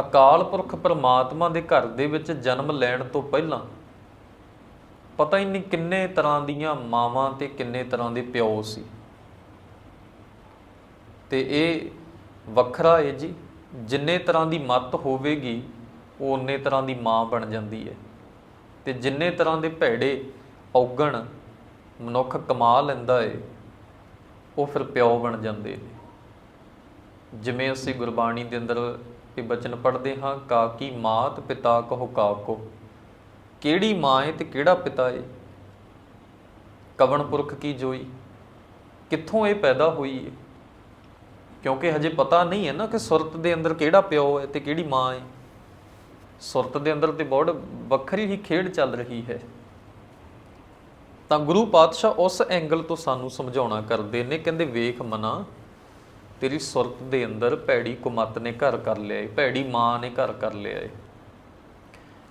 ਅਕਾਲ ਪੁਰਖ ਪਰਮਾਤਮਾ ਦੇ ਘਰ ਦੇ ਵਿੱਚ ਜਨਮ ਲੈਣ ਤੋਂ ਪਹਿਲਾਂ ਪਤਾ ਹੀ ਨਹੀਂ ਕਿੰਨੇ ਤਰ੍ਹਾਂ ਦੀਆਂ ਮਾਵਾਂ ਤੇ ਕਿੰਨੇ ਤਰ੍ਹਾਂ ਦੇ ਪਿਓ ਸੀ। ਤੇ ਇਹ ਵੱਖਰਾ ਹੈ ਜੀ। ਜਿੰਨੇ ਤਰ੍ਹਾਂ ਦੀ ਮੱਤ ਹੋਵੇਗੀ, ਉਹ ਉਨੇ ਤਰ੍ਹਾਂ ਦੀ ਮਾਂ ਬਣ ਜਾਂਦੀ ਹੈ। ਤੇ ਜਿੰਨੇ ਤਰ੍ਹਾਂ ਦੇ ਭੈੜੇ ਔਗਣ ਮਨੁੱਖ ਕਮਾ ਲੈਂਦਾ ਏ ਉਹ ਫਿਰ ਪਿਓ ਬਣ ਜਾਂਦੇ ਨੇ। ਜਿਵੇਂ ਅਸੀਂ ਗੁਰਬਾਣੀ ਦੇ ਅੰਦਰ ਇਹ ਬਚਨ ਪੜ੍ਹਦੇ ਹਾਂ ਕਾਕੀ ਮਾਤ ਪਿਤਾ ਕਹੋ ਕਾਕੋ ਕਿਹੜੀ ਮਾਂ ਏ ਤੇ ਕਿਹੜਾ ਪਿਤਾ ਏ? ਕਵਣ ਪੁਰਖ ਕੀ ਜੋਈ? ਕਿੱਥੋਂ ਇਹ ਪੈਦਾ ਹੋਈ ਏ? ਕਿਉਂਕਿ ਹਜੇ ਪਤਾ ਨਹੀਂ ਹੈ ਨਾ ਕਿ ਸੁਰਤ ਦੇ ਅੰਦਰ ਕਿਹੜਾ ਪਿਓ ਹੈ ਤੇ ਕਿਹੜੀ ਮਾਂ ਹੈ ਸੁਰਤ ਦੇ ਅੰਦਰ ਤੇ ਬਹੁਤ ਵੱਖਰੀ ਹੀ ਖੇਡ ਚੱਲ ਰਹੀ ਹੈ। ਤਾਂ ਗੁਰੂ ਪਾਤਸ਼ਾਹ ਉਸ ਐਂਗਲ ਤੋਂ ਸਾਨੂੰ ਸਮਝਾਉਣਾ ਕਰਦੇ ਨੇ, ਕਹਿੰਦੇ ਵੇਖ ਮਨਾ ਤੇਰੀ ਸੁਰਤ ਦੇ ਅੰਦਰ ਭੈੜੀ ਕੁਮਤ ਨੇ ਘਰ ਕਰ ਲਿਆ ਏ, ਭੈੜੀ ਮਾਂ ਨੇ ਘਰ ਕਰ ਲਿਆ ਏ।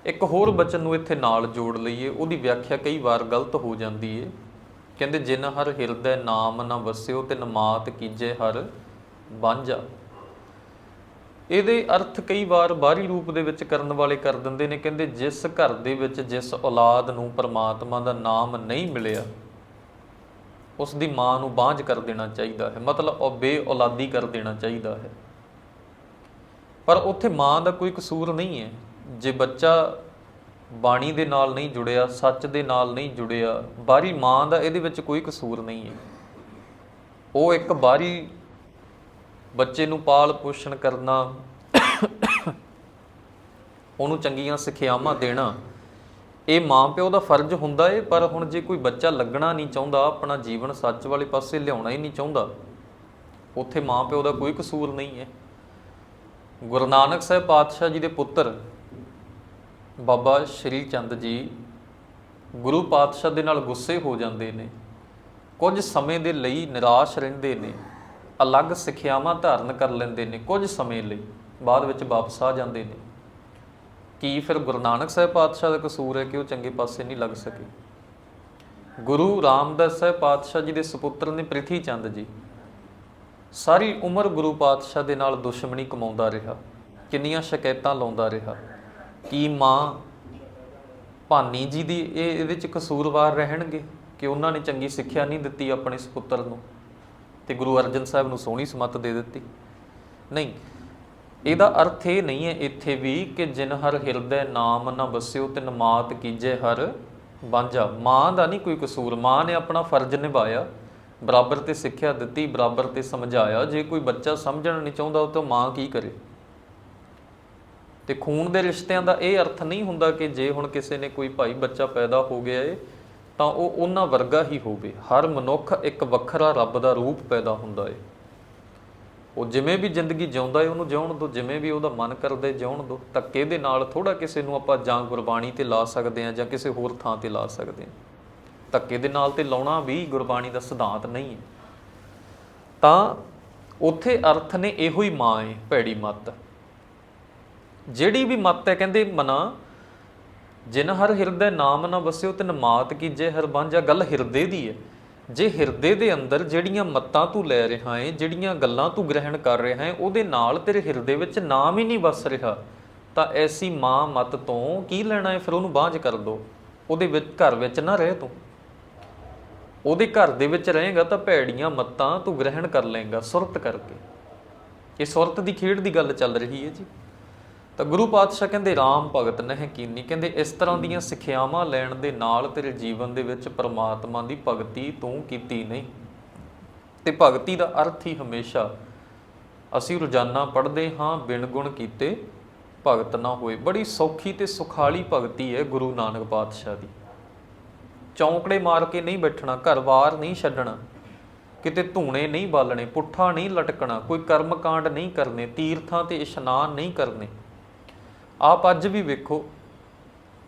ਇੱਕ ਹੋਰ ਬਚਨ ਨੂੰ ਇੱਥੇ ਨਾਲ ਜੋੜ ਲਈਏ, ਉਹਦੀ ਵਿਆਖਿਆ ਕਈ ਵਾਰ ਗਲਤ ਹੋ ਜਾਂਦੀ ਏ। ਕਹਿੰਦੇ, ਜਿਨ ਹਰ ਹਿਰਦੈ ਨਾਮ ਨਾ ਵਸਿਓ, ਤਿਨ ਨਮਾਤ ਕੀਜੇ ਹਰ ਬਾਂਝਾ ਇਹਦੇ ਅਰਥ ਕਈ ਵਾਰ ਬਾਹਰੀ ਰੂਪ ਦੇ ਵਿੱਚ ਕਰਨ ਵਾਲੇ ਕਰ ਦਿੰਦੇ ਨੇ। ਕਹਿੰਦੇ, ਜਿਸ ਘਰ ਦੇ ਵਿੱਚ ਜਿਸ ਔਲਾਦ ਨੂੰ ਪਰਮਾਤਮਾ ਦਾ ਨਾਮ ਨਹੀਂ ਮਿਲਿਆ ਉਸ ਦੀ ਮਾਂ ਨੂੰ ਬਾਂਝ ਕਰ ਦੇਣਾ ਚਾਹੀਦਾ ਹੈ। ਮਤਲਬ ਉਹ ਬੇ ਔਲਾਦੀ ਕਰ ਦੇਣਾ ਚਾਹੀਦਾ ਹੈ। ਪਰ ਉੱਥੇ ਮਾਂ ਦਾ ਕੋਈ ਕਸੂਰ ਨਹੀਂ ਹੈ। ਜੇ ਬੱਚਾ ਬਾਣੀ ਦੇ ਨਾਲ ਨਹੀਂ ਜੁੜਿਆ, ਸੱਚ ਦੇ ਨਾਲ ਨਹੀਂ ਜੁੜਿਆ, ਬਾਹਰੀ ਮਾਂ ਦਾ ਇਹਦੇ ਵਿੱਚ ਕੋਈ ਕਸੂਰ ਨਹੀਂ ਹੈ। ਉਹ ਇੱਕ ਬਾਹਰੀ ਬੱਚੇ ਨੂੰ ਪਾਲ ਪੋਸ਼ਣ ਕਰਨਾ, ਉਹਨੂੰ ਚੰਗੀਆਂ ਸਿੱਖਿਆਵਾਂ ਦੇਣਾ ਇਹ ਮਾਂ ਪਿਓ ਦਾ ਫਰਜ਼ ਹੁੰਦਾ ਏ, ਪਰ ਹੁਣ ਜੇ ਕੋਈ ਬੱਚਾ ਲੱਗਣਾ ਨਹੀਂ ਚਾਹੁੰਦਾ, ਆਪਣਾ ਜੀਵਨ ਸੱਚ ਵਾਲੇ ਪਾਸੇ ਲਿਆਉਣਾ ਹੀ ਨਹੀਂ ਚਾਹੁੰਦਾ, ਉੱਥੇ ਮਾਂ ਪਿਓ ਦਾ ਕੋਈ ਕਸੂਰ ਨਹੀਂ ਹੈ ਗੁਰੂ ਨਾਨਕ ਸਾਹਿਬ ਪਾਤਸ਼ਾਹ ਜੀ ਦੇ ਪੁੱਤਰ ਬਾਬਾ ਸ਼੍ਰੀ ਚੰਦ ਜੀ ਗੁਰੂ ਪਾਤਸ਼ਾਹ ਦੇ ਨਾਲ ਗੁੱਸੇ ਹੋ ਜਾਂਦੇ ਨੇ, ਕੁਝ ਸਮੇਂ ਦੇ ਲਈ ਨਿਰਾਸ਼ ਰਹਿੰਦੇ ਨੇ, ਅਲੱਗ ਸਿੱਖਿਆਵਾਂ ਧਾਰਨ ਕਰ ਲੈਂਦੇ ਨੇ ਕੁਝ ਸਮੇਂ ਲਈ, ਬਾਅਦ ਵਿੱਚ ਵਾਪਸ ਆ ਜਾਂਦੇ ਨੇ। ਕੀ ਫਿਰ ਗੁਰੂ ਨਾਨਕ ਸਾਹਿਬ ਪਾਤਸ਼ਾਹ ਦਾ ਕਸੂਰ ਹੈ ਕਿ ਉਹ ਚੰਗੇ ਪਾਸੇ ਨਹੀਂ ਲੱਗ ਸਕੇ? ਗੁਰੂ ਰਾਮਦਾਸ ਸਾਹਿਬ ਪਾਤਸ਼ਾਹ ਜੀ ਦੇ ਸੁਪੁੱਤਰ ਨੇ ਪ੍ਰਿਥੀ ਚੰਦ ਜੀ। ਸਾਰੀ ਉਮਰ ਗੁਰੂ ਪਾਤਸ਼ਾਹ ਦੇ ਨਾਲ ਦੁਸ਼ਮਣੀ ਕਮਾਉਂਦਾ ਰਿਹਾ, ਕਿੰਨੀਆਂ ਸ਼ਿਕਾਇਤਾਂ ਲਾਉਂਦਾ ਰਿਹਾ। ਕੀ ਮਾਂ ਭਾਨੀ ਜੀ ਦੀ ਇਹ ਇਹਦੇ ਚ ਕਸੂਰਵਾਰ ਰਹਿਣਗੇ ਕਿ ਉਹਨਾਂ ਨੇ ਚੰਗੀ ਸਿੱਖਿਆ ਨਹੀਂ ਦਿੱਤੀ ਆਪਣੇ ਸੁਪੁੱਤਰ ਨੂੰ? ਤੇ ਗੁਰੂ ਅਰਜਨ ਸਾਹਿਬ ਨੂੰ ਸੋਹਣੀ ਸਮਤ ਦੇ ਦਿੱਤੀ। ਨਹੀਂ ਇਹਦਾ ਅਰਥ ਇਹ ਨਹੀਂ ਹੈ ਇੱਥੇ ਵੀ ਕਿ ਜਿਨ ਹਰ ਹਿਰਦੈ ਨਾਮ ਨਾ ਵਸਿਓ ਤਿਨ ਮਾਤ ਕੀਜੇ ਹਰ ਬਾਂਝਾ ਮਾਂ ਦਾ ਨਹੀਂ ਕੋਈ ਕਸੂਰ। ਮਾਂ ਨੇ ਆਪਣਾ ਫਰਜ਼ ਨਿਭਾਇਆ। ਬਰਾਬਰ ਤੇ ਸਿੱਖਿਆ ਦਿੱਤੀ, ਬਰਾਬਰ ਤੇ ਸਮਝਾਇਆ। ਜੇ ਕੋਈ ਬੱਚਾ ਸਮਝਣ ਨਹੀਂ ਚਾਹੁੰਦਾ ਤਾਂ ਮਾਂ ਕੀ ਕਰੇ? ਤੇ ਖੂਨ ਦੇ ਰਿਸ਼ਤਿਆਂ ਦਾ ਇਹ ਅਰਥ ਨਹੀਂ ਹੁੰਦਾ ਕਿ ਜੇ ਹੁਣ ਕਿਸੇ ਨੇ ਕੋਈ ਭਾਈ ਬੱਚਾ ਪੈਦਾ ਹੋ ਗਿਆ ਏ, ਤਾਂ ਉਹ ਉਹਨਾਂ ਵਰਗਾ ਹੀ ਹੋਵੇ। ਹਰ ਮਨੁੱਖ ਇੱਕ ਵੱਖਰਾ ਰੱਬ ਦਾ ਰੂਪ ਪੈਦਾ ਹੁੰਦਾ ਏ। ਉਹ ਜਿਵੇਂ ਵੀ ਜ਼ਿੰਦਗੀ ਜਿਉਂਦਾ ਏ, ਉਹਨੂੰ ਜਿਉਣ ਦਿਓ ਜਿਵੇਂ ਵੀ ਉਹਦਾ ਮਨ ਕਰਦਾ ਏ, ਜਿਉਣ ਦਿਓ ਧੱਕੇ ਦੇ ਨਾਲ ਥੋੜਾ ਕਿਸੇ ਨੂੰ ਆਪਾਂ ਜਾਂ ਗੁਰਬਾਣੀ ਤੇ ਲਾ ਸਕਦੇ ਹਾਂ ਜਾਂ ਕਿਸੇ ਹੋਰ ਥਾਂ ਤੇ ਲਾ ਸਕਦੇ ਹਾਂ। ਧੱਕੇ ਦੇ ਨਾਲ ਤੇ ਲਾਉਣਾ ਵੀ ਗੁਰਬਾਣੀ ਦਾ ਸਿਧਾਂਤ ਨਹੀਂ ਹੈ ਤਾਂ ਉੱਥੇ ਅਰਥ ਨੇ ਇਹੋ ਹੀ ਮਾਂ ਏ, ਭੈੜੀ ਮੱਤ। ਜਿਹੜੀ ਵੀ ਮੱਤ ਹੈ, ਕਹਿੰਦੇ ਮਨਾ, ਜਿਨ ਹਰ ਹਿਰਦੈ ਨਾਮ ਨਾ ਵਸਿਓ ਤਿਨ ਮਾਤ ਕੀਜੇ ਹਰ ਬਾਂਝਾ ਗੱਲ ਹਿਰਦੇ ਦੀ ਹੈ ਜੇ ਹਿਰਦੇ ਦੇ ਅੰਦਰ ਜਿਹੜੀਆਂ ਮੱਤਾਂ ਤੂੰ ਲੈ ਰਿਹਾ ਹੈ ਜਿਹੜੀਆਂ ਗੱਲਾਂ ਤੂੰ ਗ੍ਰਹਿਣ ਕਰ ਰਿਹਾ ਹੈ ਉਹਦੇ ਨਾਲ ਤੇਰੇ ਹਿਰਦੇ ਵਿੱਚ ਨਾਮ ਹੀ ਨਹੀਂ ਵਸ ਰਿਹਾ, ਤਾਂ ਐਸੀ ਮਾਂ ਮਤ ਤੋਂ ਕੀ ਲੈਣਾ ਹੈ ਫਿਰ ਉਹਨੂੰ ਬਾਂਝ ਕਰ ਦੋ। ਉਹਦੇ ਵਿੱਚ ਘਰ ਵਿੱਚ ਨਾ ਰਹਿ ਤੂੰ। ਉਹਦੇ ਘਰ ਦੇ ਵਿੱਚ ਰਹੇਗਾ ਤਾਂ ਭੈੜੀਆਂ ਮੱਤਾਂ ਤੂੰ ਗ੍ਰਹਿਣ ਕਰ ਲਏਗਾ ਸੁਰਤ ਕਰਕੇ। ਇਹ ਸੁਰਤ ਦੀ ਖੇਡ ਦੀ ਗੱਲ ਚੱਲ ਰਹੀ ਹੈ ਜੀ। ਤਾਂ ਗੁਰੂ ਪਾਤਸ਼ਾਹ ਕਹਿੰਦੇ RAM ਭਗਤ ਨਹਿ ਕੀਨੀ। ਕਹਿੰਦੇ, ਇਸ ਤਰ੍ਹਾਂ ਦੀਆਂ ਸਿੱਖਿਆਵਾਂ ਲੈਣ ਦੇ ਨਾਲ ਤੇਰੇ ਜੀਵਨ ਦੇ ਵਿੱਚ ਪਰਮਾਤਮਾ ਦੀ ਭਗਤੀ ਤੂੰ ਕੀਤੀ ਨਹੀਂ। ਤੇ ਭਗਤੀ ਦਾ ਅਰਥ ਹੀ ਹਮੇਸ਼ਾ, ਅਸੀਂ ਰੋਜ਼ਾਨਾ ਪੜ੍ਹਦੇ ਹਾਂ, ਬਿਨ ਗੁਣ ਕੀਤੇ ਭਗਤ ਨਾ ਹੋਏ। ਬੜੀ ਸੌਖੀ ਤੇ ਸੁਖਾਲੀ ਭਗਤੀ ਹੈ ਗੁਰੂ ਨਾਨਕ ਪਾਤਸ਼ਾਹ ਦੀ। ਚੌਂਕੜੇ ਮਾਰ ਕੇ ਨਹੀਂ ਬੈਠਣਾ ਘਰ-ਬਾਰ ਨਹੀਂ ਛੱਡਣਾ, ਕਿਤੇ ਧੂਣੇ ਨਹੀਂ ਬਾਲਣੇ, ਪੁੱਠਾ ਨਹੀਂ ਲਟਕਣਾ, ਕੋਈ ਕਰਮ ਕਾਂਡ ਨਹੀਂ ਕਰਨੇ, ਤੀਰਥਾਂ ਤੇ ਇਸ਼ਨਾਨ ਨਹੀਂ ਕਰਨੇ। ਆਪ ਅੱਜ ਵੀ ਵੇਖੋ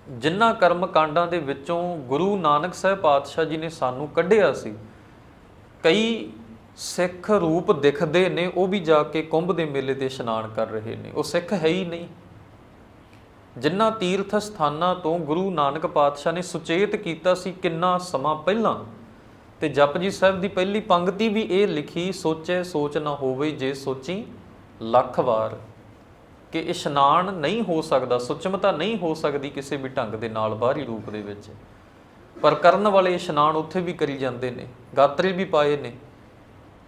ਜਿਨ੍ਹਾਂ ਕਰਮ ਕਾਂਡਾਂ ਦੇ ਵਿੱਚੋਂ ਗੁਰੂ ਨਾਨਕ ਸਾਹਿਬ ਪਾਤਸ਼ਾਹ ਜੀ ਨੇ ਸਾਨੂੰ ਕੱਢਿਆ ਸੀ, ਕਈ ਸਿੱਖ ਰੂਪ ਦਿਖਦੇ ਨੇ, ਉਹ ਵੀ ਜਾ ਕੇ ਕੁੰਭ ਦੇ ਮੇਲੇ ਤੇ ਇਸ਼ਨਾਨ ਕਰ ਰਹੇ ਨੇ। ਉਹ ਸਿੱਖ ਹੈ ਹੀ ਨਹੀਂ। ਜਿਨ੍ਹਾਂ ਤੀਰਥ ਸਥਾਨਾਂ ਤੋਂ ਗੁਰੂ ਨਾਨਕ ਪਾਤਸ਼ਾਹ ਨੇ ਸੁਚੇਤ ਕੀਤਾ ਸੀ ਕਿੰਨਾ ਸਮਾਂ ਪਹਿਲਾਂ, ਤੇ ਜਪਜੀ ਸਾਹਿਬ ਦੀ ਪਹਿਲੀ ਪੰਕਤੀ ਵੀ ਇਹ ਲਿਖੀ, ਸੋਚੇ ਸੋਚ ਨਾ ਹੋਵੇ ਜੇ ਸੋਚੀ, ਲੱਖ ਵਾਰ। ਕਿ ਇਸ਼ਨਾਨ ਨਹੀਂ ਹੋ ਸਕਦਾ, ਸੁਚਮਤਾ ਨਹੀਂ ਹੋ ਸਕਦੀ ਕਿਸੇ ਵੀ ਢੰਗ ਦੇ ਨਾਲ, ਬਾਹਰੀ ਰੂਪ ਦੇ ਵਿੱਚ। ਪਰ ਕਰਨ ਵਾਲੇ ਇਸ਼ਨਾਨ ਉੱਥੇ ਵੀ ਕਰੀ ਜਾਂਦੇ ਨੇ, ਗਾਤਰੇ ਵੀ ਪਾਏ ਨੇ,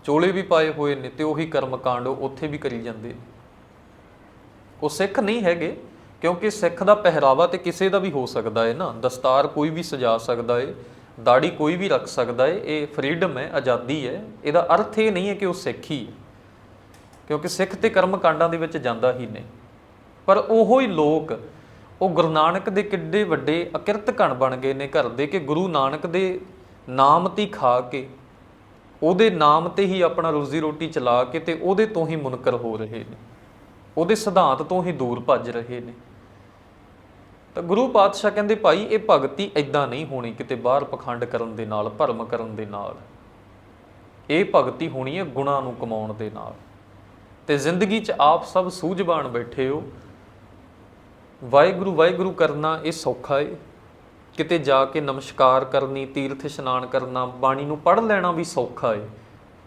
ਚੋਲੇ ਵੀ ਪਾਏ ਹੋਏ ਨੇ ਤੇ ਉਹੀ ਕਰਮ ਕਾਂਡ ਉਹ ਉੱਥੇ ਵੀ ਕਰੀ ਜਾਂਦੇ ਨੇ। ਉਹ ਸਿੱਖ ਨਹੀਂ ਹੈਗੇ, ਕਿਉਂਕਿ ਸਿੱਖ ਦਾ ਪਹਿਰਾਵਾ ਤੇ ਕਿਸੇ ਦਾ ਵੀ ਹੋ ਸਕਦਾ ਹੈ ਨਾ। ਦਸਤਾਰ ਕੋਈ ਵੀ ਸਜਾ ਸਕਦਾ ਹੈ ਦਾੜੀ ਕੋਈ ਵੀ ਰੱਖ ਸਕਦਾ ਹੈ ਇਹ ਫਰੀडम ਹੈ, ਆਜ਼ਾਦੀ ਹੈ। ਇਹਦਾ ਅਰਥ ਇਹ ਨਹੀਂ ਹੈ ਕਿ ਉਹ ਸਿੱਖ ਹੀ ਹੈ। ਕਿਉਂਕਿ ਸਿੱਖ ਤੇ ਕਰਮ ਕਾਂਡਾਂ ਦੇ ਵਿੱਚ ਜਾਂਦਾ ਹੀ ਨਹੀਂ। ਪਰ ਉਹੋ ਹੀ ਲੋਕ, ਉਹ ਗੁਰੂ ਨਾਨਕ ਦੇ ਕਿੱਡੇ ਵੱਡੇ ਅਕਿਰਤ ਕਣ ਬਣ ਗਏ ਨੇ ਘਰ ਦੇ ਕਿ ਗੁਰੂ ਨਾਨਕ ਦੇ ਨਾਮ ਤੇ ਖਾ ਕੇ, ਉਹਦੇ ਨਾਮ ਤੇ ਹੀ ਆਪਣਾ ਰੋਜ਼ੀ ਰੋਟੀ ਚਲਾ ਕੇ ਤੇ ਉਹਦੇ ਤੋਂ ਹੀ ਮੁਨਕਰ ਹੋ ਰਹੇ ਨੇ। ਉਹਦੇ ਸਿਧਾਂਤ ਤੋਂ ਹੀ ਦੂਰ ਭੱਜ ਰਹੇ ਨੇ। ਤਾਂ ਗੁਰੂ ਪਾਤਸ਼ਾਹ ਕਹਿੰਦੇ, ਭਾਈ, ਇਹ ਭਗਤੀ ਐਦਾਂ ਨਹੀਂ ਹੋਣੀ ਕਿਤੇ ਬਾਹਰ ਪਖੰਡ ਕਰਨ ਦੇ ਨਾਲ, ਭਰਮ ਕਰਨ ਦੇ ਨਾਲ। ਇਹ ਭਗਤੀ ਹੋਣੀ ਹੈ ਗੁਣਾ ਨੂੰ ਕਮਾਉਣ ਦੇ ਨਾਲ। ਤੇ ਜ਼ਿੰਦਗੀ 'ਚ ਆਪ ਸਭ ਸੂਝਵਾਨ ਬੈਠੇ ਹੋ। ਵਾਹਿਗੁਰੂ ਵਾਹਿਗੁਰੂ ਕਰਨਾ ਇਹ ਸੌਖਾ ਏ। ਕਿਤੇ ਜਾ ਕੇ ਨਮਸਕਾਰ ਕਰਨੀ, ਤੀਰਥ ਇਸ਼ਨਾਨ ਕਰਨਾ, ਬਾਣੀ ਨੂੰ ਪੜ੍ਹ ਲੈਣਾ ਵੀ ਸੌਖਾ ਏ।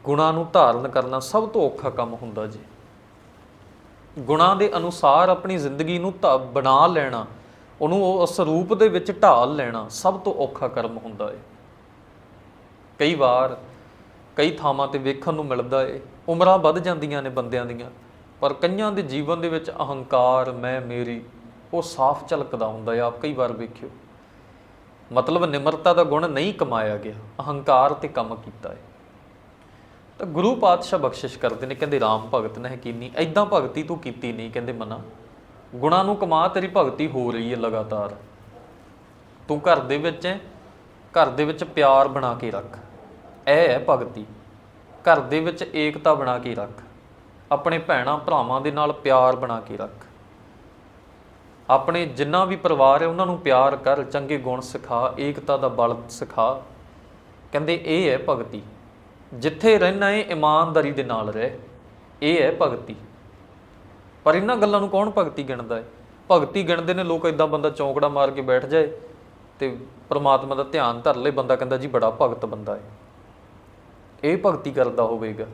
ਗੁਣਾਂ ਨੂੰ ਧਾਰਨ ਕਰਨਾ ਸਭ ਤੋਂ ਔਖਾ ਕੰਮ ਹੁੰਦਾ ਜੀ। ਗੁਣਾਂ ਦੇ ਅਨੁਸਾਰ ਆਪਣੀ ਜ਼ਿੰਦਗੀ ਨੂੰ ਧਾ ਬਣਾ ਲੈਣਾ, ਉਹਨੂੰ ਉਹ ਉਸ ਰੂਪ ਦੇ ਵਿੱਚ ਢਾਲ ਲੈਣਾ ਸਭ ਤੋਂ ਔਖਾ ਕਰਮ ਹੁੰਦਾ ਏ। ਕਈ ਵਾਰ ਕਈ ਥਾਵਾਂ ਤੇ ਵੇਖਣ ਨੂੰ ਮਿਲਦਾ ਏ। ਉਮਰਾਂ ਵੱਧ ਜਾਂਦੀਆਂ ਨੇ ਬੰਦਿਆਂ ਦੀਆਂ, ਪਰ ਕਈਆਂ ਦੇ ਜੀਵਨ ਦੇ ਵਿੱਚ ਅਹੰਕਾਰ, ਮੈਂ, ਮੇਰੀ, ਉਹ ਸਾਫ਼ ਝਲਕਦਾ ਹੁੰਦਾ ਹੈ ਆਪ ਕਈ ਵਾਰ ਵੇਖਿਓ। ਮਤਲਬ ਨਿਮਰਤਾ ਦਾ ਗੁਣ ਨਹੀਂ ਕਮਾਇਆ ਗਿਆ, ਅਹੰਕਾਰ ਤੇ ਕੰਮ ਕੀਤਾ ਹੈ ਤਾਂ ਗੁਰੂ ਪਾਤਸ਼ਾਹ ਬਖਸ਼ਿਸ਼ ਕਰਦੇ ਨੇ, ਕਹਿੰਦੇ RAM ਭਗਤ ਨੇ ਕੀਨੀ ਐਦਾਂ ਭਗਤੀ ਤੂੰ ਕੀਤੀ ਨਹੀਂ, ਕਹਿੰਦੇ ਮਨਾ। ਗੁਣਾ ਨੂੰ ਕਮਾ, ਤੇਰੀ ਭਗਤੀ ਹੋ ਰਹੀ ਹੈ ਲਗਾਤਾਰ। ਤੂੰ ਘਰ ਦੇ ਵਿੱਚ ਹੈ, ਘਰ ਦੇ ਵਿੱਚ ਪਿਆਰ ਬਣਾ ਕੇ ਰੱਖ। ਇਹ ਹੈ ਭਗਤੀ। ਘਰ ਦੇ ਵਿੱਚ ਏਕਤਾ ਬਣਾ ਕੇ ਰੱਖ। ਆਪਣੇ ਭੈਣਾਂ ਭਰਾਵਾਂ ਦੇ ਨਾਲ ਪਿਆਰ ਬਣਾ ਕੇ ਰੱਖ। ਆਪਣੇ ਜਿੰਨਾ ਵੀ ਪਰਿਵਾਰ ਹੈ ਉਹਨਾਂ ਨੂੰ ਪਿਆਰ ਕਰ, ਚੰਗੇ ਗੁਣ ਸਿਖਾ, ਏਕਤਾ ਦਾ ਬਲ ਸਿਖਾ। ਕਹਿੰਦੇ ਇਹ ਹੈ ਭਗਤੀ। ਜਿੱਥੇ ਰਹਿਣਾ ਹੈ ਇਮਾਨਦਾਰੀ ਦੇ ਨਾਲ ਰਹਿ। ਇਹ ਹੈ ਭਗਤੀ। ਪਰ ਇਹਨਾਂ ਗੱਲਾਂ ਨੂੰ ਕੌਣ ਭਗਤੀ ਗਿਣਦਾ ਹੈ ਭਗਤੀ ਗਿਣਦੇ ਨੇ ਲੋਕ ਇਦਾਂ ਬੰਦਾ ਚੌਂਕੜਾ ਮਾਰ ਕੇ ਬੈਠ ਜਾਏ ਤੇ ਪ੍ਰਮਾਤਮਾ ਦਾ ਧਿਆਨ ਧਰ ਲੇ ਬੰਦਾ ਕਹਿੰਦਾ ਜੀ ਬੜਾ ਭਗਤ ਬੰਦਾ ਹੈ ਇਹ ਭਗਤੀ ਕਰਦਾ ਹੋਵੇਗਾ।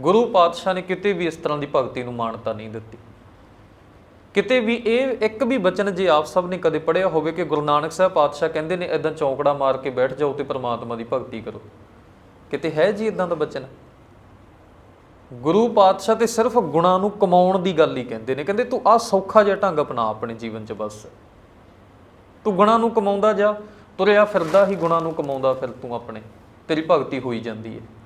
ਗੁਰੂ ਪਾਤਸ਼ਾਹ ਨੇ ਕਿਤੇ ਵੀ ਇਸ ਤਰ੍ਹਾਂ ਦੀ ਭਗਤੀ ਨੂੰ ਮਾਨਤਾ ਨਹੀਂ ਦਿੱਤੀ। ਕਿਤੇ ਵੀ ਇਹ ਇੱਕ ਵੀ ਬਚਨ ਜੇ ਆਪ ਸਭ ਨੇ ਕਦੇ ਪੜਿਆ ਹੋਵੇ ਕਿ ਗੁਰੂ ਨਾਨਕ ਸਾਹਿਬ ਪਾਤਸ਼ਾਹ ਕਹਿੰਦੇ ਨੇ ਇਦਾਂ ਚੌਂਕੜਾ ਮਾਰ ਕੇ ਬੈਠ ਜਾਓ ਤੇ ਪ੍ਰਮਾਤਮਾ ਦੀ ਭਗਤੀ ਕਰੋ। ਕਿਤੇ ਹੈ ਜੀ ਇਦਾਂ ਦਾ ਬਚਨ? ਗੁਰੂ ਪਾਤਸ਼ਾਹ ਤੇ ਸਿਰਫ ਗੁਣਾਂ ਨੂੰ ਕਮਾਉਣ ਦੀ ਗੱਲ ਹੀ ਕਹਿੰਦੇ ਨੇ। ਕਹਿੰਦੇ, ਤੂੰ ਆ ਸੌਖਾ ਜਿਹਾ ਢੰਗ ਅਪਣਾ ਆਪਣੇ ਜੀਵਨ 'ਚ ਬਸ। ਤੂੰ ਗੁਣਾਂ ਨੂੰ ਕਮਾਉਂਦਾ ਜਾ, ਤੁਰਿਆ ਫਿਰਦਾ ਹੀ ਗੁਣਾਂ ਨੂੰ ਕਮਾਉਂਦਾ ਫਿਰ ਤੂੰ ਆਪਣੇ। ਤੇਰੀ ਭਗਤੀ ਹੋਈ ਜਾਂਦੀ ਹੈ।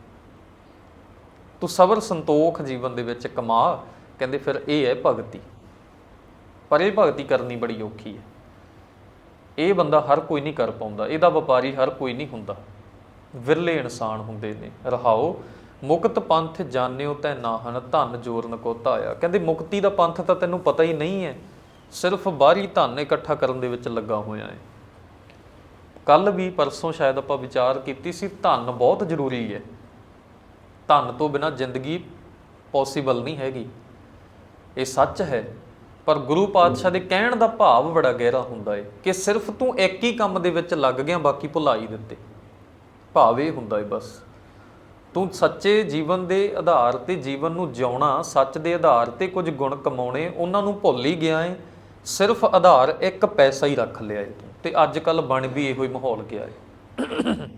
ਤੂੰ ਸਬਰ ਸੰਤੋਖ ਜੀਵਨ ਦੇ ਵਿੱਚ ਕਮਾ, ਕਹਿੰਦੇ ਫਿਰ ਇਹ ਹੈ ਭਗਤੀ। ਪਰ ਇਹ ਭਗਤੀ ਕਰਨੀ ਬੜੀ ਔਖੀ ਹੈ। ਇਹ ਬੰਦਾ ਹਰ ਕੋਈ ਨਹੀਂ ਕਰ ਪਾਉਂਦਾ, ਇਹਦਾ ਵਪਾਰੀ ਹਰ ਕੋਈ ਨਹੀਂ ਹੁੰਦਾ। ਵਿਰਲੇ ਇਨਸਾਨ ਹੁੰਦੇ ਨੇ। ਰਹਾਓ, ਮੁਕਤ ਪੰਥ ਜਾਣਿਓ ਤੈ ਨਾਹਨ, ਧਨ ਜੋਰਨ ਕੋ ਧਾਇਆ। ਕਹਿੰਦੇ ਮੁਕਤੀ ਦਾ ਪੰਥ ਤਾਂ ਤੈਨੂੰ ਪਤਾ ਹੀ ਨਹੀਂ ਹੈ। ਸਿਰਫ ਬਾਹਰੀ ਧਨ ਇਕੱਠਾ ਕਰਨ ਦੇ ਵਿੱਚ ਲੱਗਾ ਹੋਇਆ ਹੈ। ਕੱਲ ਵੀ ਪਰਸੋਂ ਸ਼ਾਇਦ ਆਪਾਂ ਵਿਚਾਰ ਕੀਤੀ ਸੀ, ਧਨ ਬਹੁਤ ਜ਼ਰੂਰੀ ਹੈ। ਧਨ ਤੋਂ ਬਿਨਾ ਜ਼ਿੰਦਗੀ ਪੋਸੀਬਲ ਨਹੀਂ ਹੈਗੀ। ਇਹ ਸੱਚ ਹੈ, ਪਰ ਗੁਰੂ ਪਾਤਸ਼ਾਹ ਦੇ ਕਹਿਣ ਦਾ ਭਾਵ ਬੜਾ ਗਹਿਰਾ ਹੁੰਦਾ ਹੈ ਕਿ ਸਿਰਫ ਤੂੰ ਇੱਕ ਹੀ ਕੰਮ ਦੇ ਵਿੱਚ ਲੱਗ ਗਿਆ, ਬਾਕੀ ਭੁਲਾਈ ਦਿੱਤੇ। ਭਾਵ ਇਹ ਹੁੰਦਾ ਹੈ ਬਸ, ਤੂੰ ਸੱਚੇ ਜੀਵਨ ਦੇ ਆਧਾਰ ਤੇ ਜੀਵਨ ਨੂੰ ਜਿਉਣਾ, ਸੱਚ ਦੇ ਆਧਾਰ ਤੇ ਕੁਝ ਗੁਣ ਕਮਾਉਣੇ, ਉਹਨਾਂ ਨੂੰ ਭੁੱਲ ਹੀ ਗਿਆ ਏ, ਸਿਰਫ ਆਧਾਰ ਇੱਕ ਪੈਸਾ ਹੀ ਰੱਖ ਲਿਆ ਏ ਤੂੰ। ਤੇ ਅੱਜ ਕੱਲ ਬਣ ਵੀ ਇਹੋ ਹੀ ਮਾਹੌਲ ਗਿਆ ਹੈ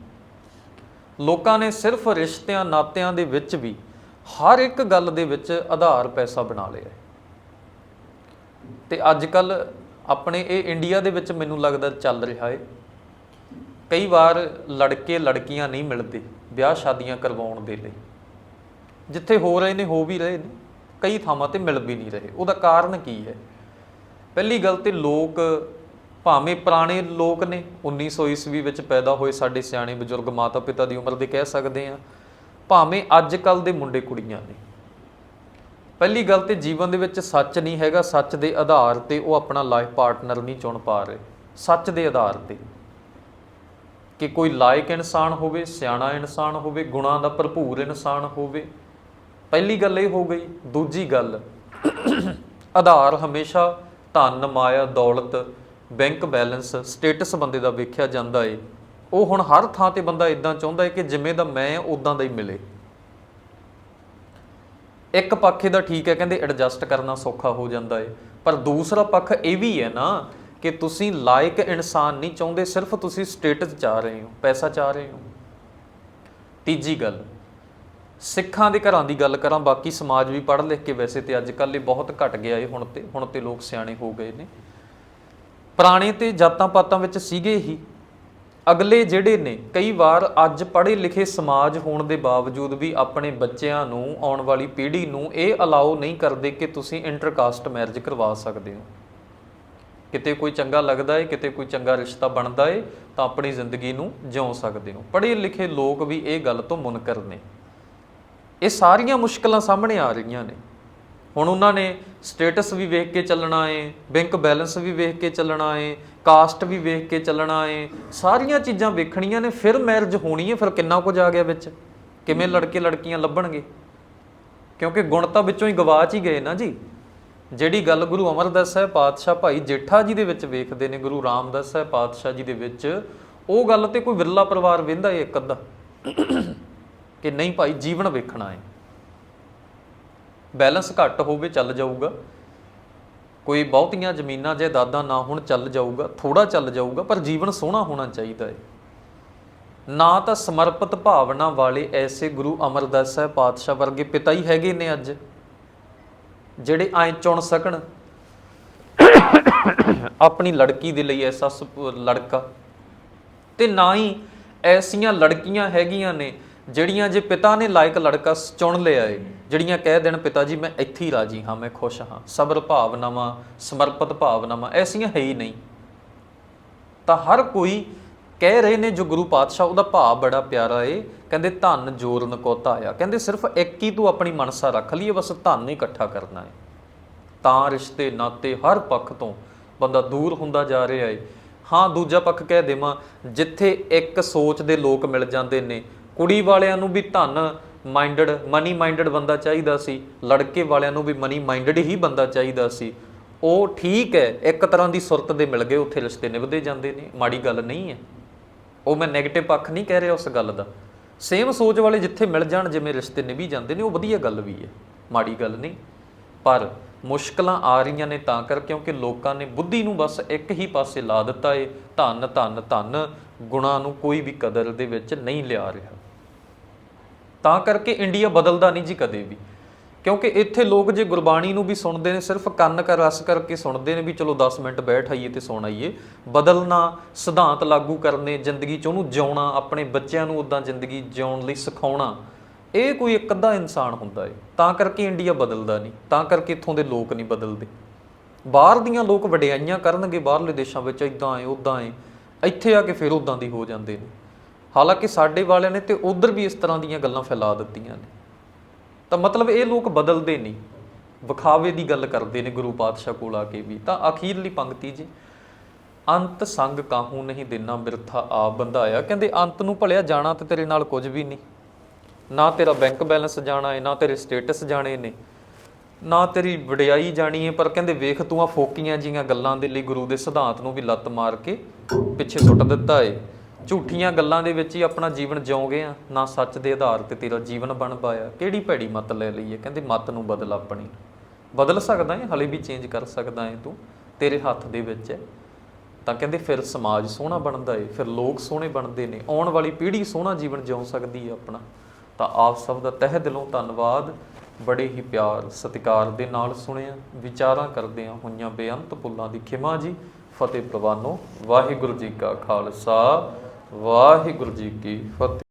ਲੋਕਾਂ ਨੇ ਸਿਰਫ ਰਿਸ਼ਤਿਆਂ ਨਾਤਿਆਂ ਦੇ ਵਿੱਚ ਵੀ ਹਰ ਇੱਕ ਗੱਲ ਦੇ ਵਿੱਚ ਆਧਾਰ ਪੈਸਾ ਬਣਾ ਲਿਆ ਹੈ। ਤੇ ਅੱਜ ਕੱਲ ਆਪਣੇ ਇਹ ਇੰਡੀਆ ਦੇ ਵਿੱਚ ਮੈਨੂੰ ਲੱਗਦਾ ਚੱਲ ਰਿਹਾ ਹੈ। ਕਈ ਵਾਰ ਲੜਕੇ ਲੜਕੀਆਂ ਨਹੀਂ ਮਿਲਦੇ ਵਿਆਹ ਸ਼ਾਦੀਆਂ ਕਰਵਾਉਣ ਦੇ ਲਈ। ਜਿੱਥੇ ਹੋ ਰਹੇ ਨੇ ਹੋ ਵੀ ਰਹੇ ਨੇ, ਕਈ ਥਾਵਾਂ ਤੇ ਮਿਲ ਵੀ ਨਹੀਂ ਰਹੇ। ਉਹਦਾ ਕਾਰਨ ਕੀ ਹੈ? ਪਹਿਲੀ ਗੱਲ ਤੇ ਲੋਕ ਭਾਵੇਂ ਪੁਰਾਣੇ ਲੋਕ ਨੇ 1900 ਈਸਵੀ ਵਿੱਚ ਪੈਦਾ ਹੋਏ ਸਾਡੇ ਸਿਆਣੇ ਬਜ਼ੁਰਗ ਮਾਤਾ ਪਿਤਾ ਦੀ ਉਮਰ ਦੇ ਕਹਿ ਸਕਦੇ ਆ ਭਾਵੇਂ ਅੱਜ ਕੱਲ ਦੇ ਮੁੰਡੇ ਕੁੜੀਆਂ ਨੇ। ਪਹਿਲੀ ਗੱਲ ਤੇ ਜੀਵਨ ਦੇ ਵਿੱਚ ਸੱਚ ਨਹੀਂ ਹੈਗਾ, ਸੱਚ ਦੇ ਆਧਾਰ ਤੇ ਉਹ ਆਪਣਾ ਲਾਈਫ ਪਾਰਟਨਰ ਨਹੀਂ ਚੁਣ ਪਾ ਰਹੇ, ਸੱਚ ਦੇ ਆਧਾਰ ਤੇ। ਕਿ ਕੋਈ ਲਾਇਕ ਇਨਸਾਨ ਹੋਵੇ, ਸਿਆਣਾ ਇਨਸਾਨ ਹੋਵੇ, ਗੁਣਾਂ ਦਾ ਭਰਪੂਰ ਇਨਸਾਨ ਹੋਵੇ, ਪਹਿਲੀ ਗੱਲ ਇਹ ਹੋ ਗਈ। ਦੂਜੀ ਗੱਲ, ਆਧਾਰ ਹਮੇਸ਼ਾ ਧਨ, ਮਾਇਆ, ਦੌਲਤ ਬੈਂਕ ਬੈਲੈਂਸ, ਸਟੇਟਸ ਬੰਦੇ ਦਾ ਵੇਖਿਆ ਜਾਂਦਾ ਏ। ਉਹ ਹੁਣ ਹਰ ਥਾਂ ਤੇ ਬੰਦਾ ਇਦਾਂ ਚਾਹੁੰਦਾ ਏ ਕਿ ਜਿਵੇਂ ਦਾ ਮੈਂ ਉਦਾਂ ਦਾ ਹੀ ਮਿਲੇ। ਇੱਕ ਪੱਖ ਇਹਦਾ ਠੀਕ ਹੈ, ਕਹਿੰਦੇ ਐਡਜਸਟ ਕਰਨਾ ਸੌਖਾ ਹੋ ਜਾਂਦਾ ਏ। ਪਰ ਦੂਸਰਾ ਪੱਖ ਇਹ ਵੀ ਹੈ ਨਾ ਕਿ ਤੁਸੀਂ ਲਾਇਕ ਇਨਸਾਨ ਨਹੀਂ ਚਾਹੁੰਦੇ, ਸਿਰਫ ਤੁਸੀਂ ਸਟੇਟਸ ਚਾਹ ਰਹੇ ਹੋ, ਪੈਸਾ ਚਾਹ ਰਹੇ ਹੋ। ਤੀਜੀ ਗੱਲ, ਸਿੱਖਾਂ ਦੇ ਘਰਾਂ ਦੀ ਗੱਲ ਕਰਾਂ, ਬਾਕੀ ਸਮਾਜ ਵੀ ਪੜ੍ਹ ਲਿਖ ਕੇ ਵੈਸੇ ਤੇ ਅੱਜ ਕੱਲ੍ਹ ਇਹ ਬਹੁਤ ਘਟ ਗਿਆ ਏ, ਹੁਣ ਤੇ ਹੁਣ ਤੇ ਲੋਕ ਸਿਆਣੇ ਹੋ ਗਏ ਨੇ। ਪੁਰਾਣੇ ਤੇ ਜਾਤਾਂ ਪਾਤਾਂ ਵਿੱਚ ਸੀਗੇ ਹੀ। ਅਗਲੇ ਜਿਹੜੇ ਨੇ, ਕਈ ਵਾਰ ਅੱਜ ਪੜ੍ਹੇ ਲਿਖੇ ਸਮਾਜ ਹੋਣ ਦੇ ਬਾਵਜੂਦ ਵੀ ਆਪਣੇ ਬੱਚਿਆਂ ਨੂੰ ਆਉਣ ਵਾਲੀ ਪੀੜ੍ਹੀ ਨੂੰ ਇਹ ਅਲਾਉ ਨਹੀਂ ਕਰਦੇ ਕਿ ਤੁਸੀਂ ਇੰਟਰਕਾਸਟ ਮੈਰਿਜ ਕਰਵਾ ਸਕਦੇ ਹੋ। ਕਿਤੇ ਕੋਈ ਚੰਗਾ ਲੱਗਦਾ ਏ, ਕਿਤੇ ਕੋਈ ਚੰਗਾ ਰਿਸ਼ਤਾ ਬਣਦਾ ਏ, ਤਾਂ ਆਪਣੀ ਜ਼ਿੰਦਗੀ ਨੂੰ ਜਿਉ ਸਕਦੇ ਹੋ। ਪੜ੍ਹੇ ਲਿਖੇ ਲੋਕ ਵੀ ਇਹ ਗੱਲ ਤੋਂ ਮੁਨਕਰ ਨੇ। ਇਹ ਸਾਰੀਆਂ ਮੁਸ਼ਕਲਾਂ ਸਾਹਮਣੇ ਆ ਰਹੀਆਂ ਨੇ। ਹੁਣ ਉਹਨਾਂ ਨੇ ਸਟੇਟਸ ਵੀ ਵੇਖ ਕੇ ਚੱਲਣਾ ਏ, ਬੈਂਕ ਬੈਲੈਂਸ ਵੀ ਵੇਖ ਕੇ ਚੱਲਣਾ ਏ, ਕਾਸਟ ਵੀ ਵੇਖ ਕੇ ਚੱਲਣਾ ਏ, ਸਾਰੀਆਂ ਚੀਜ਼ਾਂ ਵੇਖਣੀਆਂ ਨੇ, ਫਿਰ ਮੈਰਿਜ ਹੋਣੀ ਏ, ਫਿਰ ਕਿੰਨਾ ਕੁਝ ਆ ਗਿਆ ਵਿੱਚ? ਕਿਵੇਂ ਲੜਕੇ ਲੜਕੀਆਂ ਲੱਭਣਗੇ? ਕਿਉਂਕਿ ਗੁਣ ਤਾਂ ਵਿੱਚੋਂ ਹੀ ਗਵਾਚ ਹੀ ਗਏ ਨਾ ਜੀ। ਜਿਹੜੀ ਗੱਲ ਗੁਰੂ ਅਮਰਦਾਸ ਸਾਹਿਬ ਪਾਤਸ਼ਾਹ ਭਾਈ ਜੇਠਾ ਜੀ ਦੇ ਵਿੱਚ ਵੇਖਦੇ ਨੇ, ਗੁਰੂ ਰਾਮਦਾਸ ਸਾਹਿਬ ਪਾਤਸ਼ਾਹ ਜੀ ਦੇ ਵਿੱਚ, ਉਹ ਗੱਲ ਤੇ ਕੋਈ ਵਿਰਲਾ ਪਰਿਵਾਰ ਵਿੰਦਾ ਏ ਇੱਕ ਅੱਧਾ। ਕਿ ਨਹੀਂ ਭਾਈ, ਜੀਵਨ ਵੇਖਣਾ ਏ। ਬੈਲੈਂਸ ਘੱਟ ਹੋਵੇ ਚੱਲ ਜਾਊਗਾ। ਕੋਈ ਬਹੁਤੀਆਂ ਜ਼ਮੀਨਾਂ ਜਾਇਦਾਦਾਂ ਨਾ ਹੁਣ ਚੱਲ ਜਾਊਗਾ ਥੋੜਾ ਚੱਲ ਜਾਊਗਾ, ਪਰ ਜੀਵਨ ਸੋਹਣਾ ਹੋਣਾ ਚਾਹੀਦਾ ਹੈ ਨਾ ਤਾਂ ਸਮਰਪਿਤ ਭਾਵਨਾ ਵਾਲੇ ਐਸੇ ਗੁਰੂ ਅਮਰਦਾਸ ਸਾਹਿਬ ਪਾਤਸ਼ਾਹ ਵਰਗੇ ਪਿਤਾ ਹੀ ਹੈਗੇ ਨੇ ਅੱਜ, ਜਿਹੜੇ ਐ ਚੁਣ ਸਕਣ। ਆਪਣੀ ਲੜਕੀ ਦੇ ਲਈ ਐਸਾ ਸੁਪ- ਲੜਕਾ। ਤੇ ਨਾ ਹੀ ਐਸੀਆਂ ਲੜਕੀਆਂ ਹੈਗੀਆਂ ਨੇ ਜਿਹੜੀਆਂ ਜੇ ਪਿਤਾ ਨੇ ਲਾਇਕ ਲੜਕਾ ਚੁਣ ਲਿਆ ਏ, ਜਿਹੜੀਆਂ ਕਹਿ ਦੇਣ ਪਿਤਾ ਜੀ, ਮੈਂ ਇੱਥੇ ਹੀ ਰਾਜੀ ਹਾਂ, ਮੈਂ ਖੁਸ਼ ਹਾਂ। ਸਬਰ ਭਾਵਨਾਵਾਂ, ਸਮਰਪਿਤ ਭਾਵਨਾਵਾਂ, ਐਸੀਆਂ ਹੈ ਹੀ ਨਹੀਂ। ਤਾਂ ਹਰ ਕੋਈ ਕਹਿ ਰਹੇ ਨੇ ਜੋ ਗੁਰੂ ਪਾਤਸ਼ਾਹ, ਉਹਦਾ ਭਾਵ ਬੜਾ ਪਿਆਰਾ ਏ। ਕਹਿੰਦੇ, ਧਨ ਜੋਰਨ ਕੋ ਧਾਇਆ। ਕਹਿੰਦੇ, ਸਿਰਫ ਇੱਕ ਹੀ ਤੂੰ ਆਪਣੀ ਮਨਸਾ ਰੱਖ ਲਈਏ ਬਸ ਧਨ ਹੀ ਇਕੱਠਾ ਕਰਨਾ ਏ। ਤਾਂ ਰਿਸ਼ਤੇ, ਨਾਤੇ, ਹਰ ਪੱਖ ਤੋਂ ਬੰਦਾ ਦੂਰ ਹੁੰਦਾ ਜਾ ਰਿਹਾ ਏ। ਹਾਂ, ਦੂਜਾ ਪੱਖ ਕਹਿ ਦੇਵਾਂ, ਜਿੱਥੇ ਇੱਕ ਸੋਚ ਦੇ ਲੋਕ ਮਿਲ ਜਾਂਦੇ ਨੇ ਕੁੜੀ ਵਾਲਿਆਂ ਨੂੰ ਵੀ ਧਨ ਮਾਈਂਡਡ ਮਨੀ ਮਾਈਂਡਡ ਬੰਦਾ ਚਾਹੀਦਾ ਸੀ, ਲੜਕੇ ਵਾਲਿਆਂ ਨੂੰ ਵੀ ਮਨੀ ਮਾਈਂਡਡ ਹੀ ਬੰਦਾ ਚਾਹੀਦਾ ਸੀ। ਉਹ ਠੀਕ ਹੈ, ਇੱਕ ਤਰ੍ਹਾਂ ਦੀ ਸੁਰਤ ਦੇ ਮਿਲ ਗਏ, ਉੱਥੇ ਰਿਸ਼ਤੇ ਨਿਭਦੇ ਜਾਂਦੇ ਨੇ, ਮਾੜੀ ਗੱਲ ਨਹੀਂ ਹੈ। ਉਹ ਮੈਂ 네ਗੇਟਿਵ ਪੱਖ ਨਹੀਂ ਕਹਿ ਰਿਹਾ ਉਸ ਗੱਲ ਦਾ। ਸੇਮ ਸੋਚ ਵਾਲੇ ਜਿੱਥੇ ਮਿਲ ਜਾਣ, ਜਿਵੇਂ ਰਿਸ਼ਤੇ ਨਿਭੀ ਜਾਂਦੇ ਨੇ, ਉਹ ਵਧੀਆ ਗੱਲ ਵੀ ਹੈ, ਮਾੜੀ ਗੱਲ ਨਹੀਂ। ਪਰ ਮੁਸ਼ਕਲਾਂ ਆ ਰਹੀਆਂ ਨੇ ਤਾਂ ਕਰ ਕਿਉਂਕਿ ਲੋਕਾਂ ਨੇ ਬੁੱਧੀ ਨੂੰ ਬਸ ਇੱਕ ਹੀ ਪਾਸੇ ਲਾ ਦਿੱਤਾ ਏ, ਧਨ ਧਨ ਧਨ, ਗੁਣਾ ਨੂੰ ਕੋਈ ਵੀ ਕਦਰ ਦੇ ਵਿੱਚ ਨਹੀਂ ਲਿਆ ਰਿਹਾ। ਤਾਂ ਕਰਕੇ ਇੰਡੀਆ ਬਦਲਦਾ ਨਹੀਂ ਜੀ ਕਦੇ ਵੀ। ਕਿਉਂਕਿ ਇੱਥੇ ਲੋਕ ਜੇ ਗੁਰਬਾਣੀ ਨੂੰ ਵੀ ਸੁਣਦੇ ਨੇ, ਸਿਰਫ ਕੰਨ ਕਰ ਰਸ ਕਰਕੇ ਸੁਣਦੇ ਨੇ ਵੀ ਚਲੋ 10 ਮਿੰਟ ਬੈਠ ਆਈਏ ਤੇ ਸੁਣ ਆਈਏ। ਬਦਲਣਾ, ਸਿਧਾਂਤ ਲਾਗੂ ਕਰਨੇ, ਜ਼ਿੰਦਗੀ 'ਚ ਉਹਨੂੰ ਜਿਉਣਾ, ਆਪਣੇ ਬੱਚਿਆਂ ਨੂੰ ਉਦਾਂ ਜ਼ਿੰਦਗੀ ਜਿਉਣ ਲਈ ਸਿਖਾਉਣਾ, ਇਹ ਕੋਈ ਇੱਕ ਅੱਧਾ ਇਨਸਾਨ ਹੁੰਦਾ ਏ। ਤਾਂ ਕਰਕੇ ਇੰਡੀਆ ਬਦਲਦਾ ਨਹੀਂ, ਤਾਂ ਕਰਕੇ ਇੱਥੋਂ ਦੇ ਲੋਕ ਨਹੀਂ ਬਦਲਦੇ। ਬਾਹਰ ਦੀਆਂ ਲੋਕ ਵਡਿਆਈਆਂ ਕਰਨਗੇ, ਬਾਹਰਲੇ ਦੇਸ਼ਾਂ ਵਿੱਚ ਇਦਾਂ ਏ ਉਦਾਂ ਏ। ਇੱਥੇ ਆ ਕੇ ਫਿਰ ਉਦਾਂ ਦੀ ਹੋ ਜਾਂਦੇ ਨੇ। ਹਾਲਾਂਕਿ ਸਾਡੇ ਵਾਲਿਆਂ ਨੇ ਤੇ ਉਧਰ ਵੀ ਇਸ ਤਰ੍ਹਾਂ ਦੀਆਂ ਗੱਲਾਂ ਫੈਲਾ ਦਿੱਤੀਆਂ ਨੇ। ਤਾਂ ਮਤਲਬ ਇਹ ਲੋਕ ਬਦਲਦੇ ਨਹੀਂ। ਵਿਖਾਵੇ ਦੀ ਗੱਲ ਕਰਦੇ ਨੇ ਗੁਰੂ ਪਾਤਸ਼ਾਹ ਕੋਲ ਆ ਕੇ ਵੀ। ਤਾਂ ਅਖੀਰਲੀ ਪੰਕਤੀ ਜੀ, ਅੰਤ ਸੰਗ ਕਾਹੂ ਨਹੀਂ ਦੇਣਾ ਬਿਰਥਾ ਆ ਬੰਧਾਇਆ। ਕਹਿੰਦੇ ਅੰਤ ਨੂੰ ਭਲਿਆ ਜਾਣਾ ਤੇ ਤੇਰੇ ਨਾਲ ਕੁਝ ਵੀ ਨਹੀਂ। ਨਾ ਤੇਰਾ ਬੈਂਕ ਬੈਲੈਂਸ ਜਾਣਾ ਹੈ ਨਾ ਤੇਰੇ ਸਟੇਟਸ ਜਾਣੇ ਨੇ। ਨਾ ਤੇਰੀ ਵਡਿਆਈ ਜਾਣੀ ਹੈ ਪਰ ਕਹਿੰਦੇ ਵੇਖ ਤੂੰ ਆ ਫੋਕੀਆਂ ਜੀਆਂ ਗੱਲਾਂ ਦੇ ਲਈ ਗੁਰੂ ਦੇ ਸਿਧਾਂਤ ਨੂੰ ਵੀ ਲੱਤ ਮਾਰ ਕੇ ਪਿੱਛੇ ਸੁੱਟ ਦਿੱਤਾ ਏ। ਝੂਠੀਆਂ ਗੱਲਾਂ ਦੇ ਵਿੱਚ ਹੀ ਆਪਣਾ ਜੀਵਨ ਜਿਉਂਗੇ ਆ, ਨਾ ਸੱਚ ਦੇ ਆਧਾਰ ਤੇ ਤੇਰਾ ਜੀਵਨ ਬਣ ਪਾਇਆ। ਕਿਹੜੀ ਭੈੜੀ ਮਤ ਲੈ ਲਈ ਹੈ ਕਹਿੰਦੇ ਮਤ ਨੂੰ ਬਦਲ ਆਪਣੀ। ਬਦਲ ਸਕਦਾ ਹੈ ਹਲੇ ਵੀ ਚੇਂਜ ਕਰ ਸਕਦਾ ਹੈ ਤੂੰ? ਤੇਰੇ ਹੱਥ ਦੇ ਵਿੱਚ ਹੈ ਤਾਂ ਕਹਿੰਦੇ ਫਿਰ ਸਮਾਜ ਸੋਹਣਾ ਬਣਦਾ ਏ, ਫਿਰ ਲੋਕ ਸੋਹਣੇ ਬਣਦੇ ਨੇ। ਆਉਣ ਵਾਲੀ ਪੀੜ੍ਹੀ ਸੋਹਣਾ ਜੀਵਨ ਜਿਉ ਸਕਦੀ ਹੈ ਆਪਣਾ। ਤਾਂ ਆਪ ਸਭ ਦਾ ਤਹਿ ਦਿਲੋਂ ਧੰਨਵਾਦ। ਬੜੇ ਹੀ ਪਿਆਰ, ਸਤਿਕਾਰ ਦੇ ਨਾਲ ਸੁਣਿਆ, ਵਿਚਾਰਾਂ ਕਰਦੇ ਆ ਹੋਈਆਂ ਬੇਅੰਤ ਪੁੱਲਾਂ ਦੀ ਖਿਮਾ ਜੀ। ਫਤਿਹ ਪ੍ਰਵਾਨੋ, ਵਾਹਿਗੁਰੂ ਜੀ ਕਾ ਖਾਲਸਾ। ਵਾਹਿਗੁਰੂ ਜੀ ਕੀ ਫਤਿਹ।